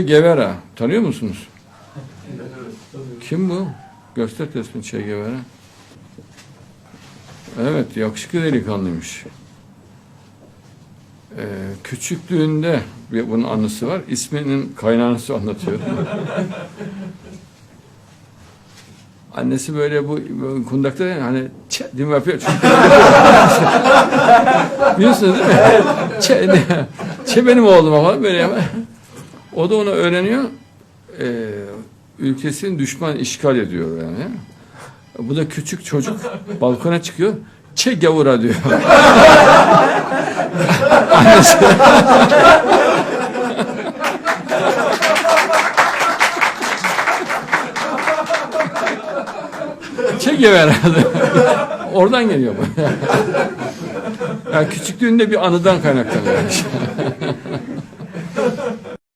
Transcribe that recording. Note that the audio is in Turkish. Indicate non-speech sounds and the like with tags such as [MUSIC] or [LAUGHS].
Guevara. Tanıyor musunuz? Kim bu? Göster resmi Che Guevara. Evet, yakışıklı delikanlıymış. Ee, küçüklüğünde bir bunun anısı var. İsminin kaynağını anlatıyor. [LAUGHS] Annesi böyle bu, kundakta hani çe mi yapıyor? [LAUGHS] Biliyorsunuz değil mi? Çe, çe benim oğlum ama böyle yapar. [LAUGHS] O da onu öğreniyor. Ee, ülkesini düşman işgal ediyor yani. Bu da küçük çocuk [LAUGHS] balkona çıkıyor. Çe gavura diyor. Annesi. [LAUGHS] Çe Guevara. Oradan geliyor bu. [LAUGHS] yani küçüklüğünde bir anıdan kaynaklanıyor.